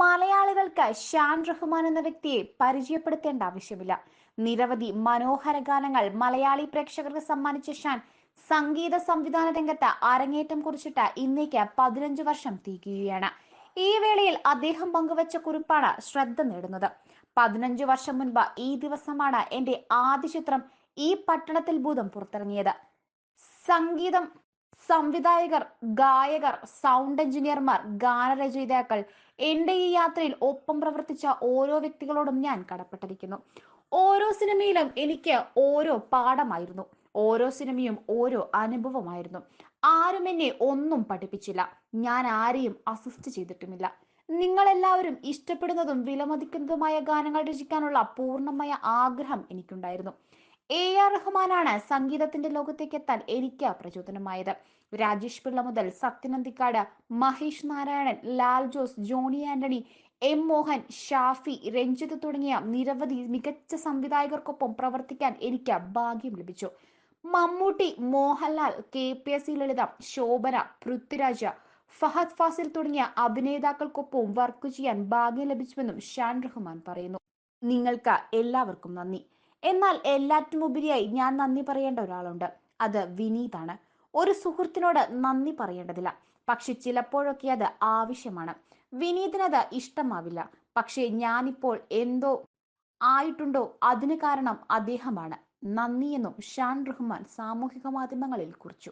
മലയാളികൾക്ക് ഷാൻ റഹ്മാൻ എന്ന വ്യക്തിയെ പരിചയപ്പെടുത്തേണ്ട ആവശ്യമില്ല. നിരവധി മനോഹര ഗാനങ്ങൾ മലയാളി പ്രേക്ഷകർക്ക് സമ്മാനിച്ച ഷാൻ സംഗീത സംവിധാന രംഗത്ത് അരങ്ങേറ്റം കുറിച്ചിട്ട് ഇന്നേക്ക് പതിനഞ്ച് വർഷം തികയുകയാണ്. ഈ വേളയിൽ അദ്ദേഹം പങ്കുവച്ച കുറിപ്പാണ് ശ്രദ്ധ നേടുന്നത്. പതിനഞ്ചു വർഷം മുൻപ് ഈ ദിവസമാണ് എന്റെ ആദ്യ ചിത്രം ഈ പട്ടണത്തിൽ ഭൂതം പുറത്തിറങ്ങിയത്. സംഗീതം സംവിധായകർ ഗായകർ സൗണ്ട് എഞ്ചിനീയർമാർ ഗാനരചയിതാക്കൾ എന്റെ ഈ യാത്രയിൽ ഒപ്പം പ്രവർത്തിച്ച ഓരോ വ്യക്തികളോടും ഞാൻ കടപ്പെട്ടിരിക്കുന്നു. ഓരോ സിനിമയിലും എനിക്ക് ഓരോ പാഠമായിരുന്നു. ഓരോ സിനിമയും ഓരോ അനുഭവമായിരുന്നു. ആരും എന്നെ ഒന്നും പഠിപ്പിച്ചില്ല. ഞാൻ ആരെയും അസിസ്റ്റ് ചെയ്തിട്ടുമില്ല. നിങ്ങളെല്ലാവരും ഇഷ്ടപ്പെടുന്നതും വിലമതിക്കുന്നതുമായ ഗാനങ്ങൾ രചിക്കാനുള്ള പൂർണമായ ആഗ്രഹം എനിക്കുണ്ടായിരുന്നു. എ ആർ റഹ്മാനാണ് സംഗീതത്തിന്റെ ലോകത്തേക്ക് എത്താൻ എനിക്ക് പ്രചോദനമായത്. രാജേഷ് പിള്ള മുതൽ സത്യനന്ദിക്കാട് മഹേഷ് നാരായണൻ ലാൽ ജോസ് ജോണി ആന്റണി എം മോഹൻ ഷാഫി രഞ്ജിത്ത് തുടങ്ങിയ നിരവധി മികച്ച സംവിധായകർക്കൊപ്പം പ്രവർത്തിക്കാൻ എനിക്ക് ഭാഗ്യം ലഭിച്ചു. Mammootty Mohanlal K P S C Lalitha Shobana Prithviraj Fahadh Faasil തുടങ്ങിയ അഭിനേതാക്കൾക്കൊപ്പം വർക്ക് ചെയ്യാൻ ഭാഗ്യം ലഭിച്ചുവെന്നും ഷാൻ റഹ്മാൻ പറയുന്നു. നിങ്ങൾക്ക് എല്ലാവർക്കും നന്ദി. എന്നാൽ എല്ലാറ്റിനുപരിയായി ഞാൻ നന്ദി പറയേണ്ട ഒരാളുണ്ട്. അത് വിനീതാണ്. ഒരു സുഹൃത്തിനോട് നന്ദി പറയേണ്ടതില്ല. പക്ഷെ ചിലപ്പോഴൊക്കെ അത് ആവശ്യമാണ്. വിനീതിനത് ഇഷ്ടമാവില്ല. പക്ഷേ ഞാനിപ്പോൾ എന്തോ ആയിട്ടുണ്ടോ അതിന് കാരണം അദ്ദേഹമാണ്. നന്ദിയെന്നും ഷാൻ റഹ്മാൻ സാമൂഹിക മാധ്യമങ്ങളിൽ കുറിച്ചു.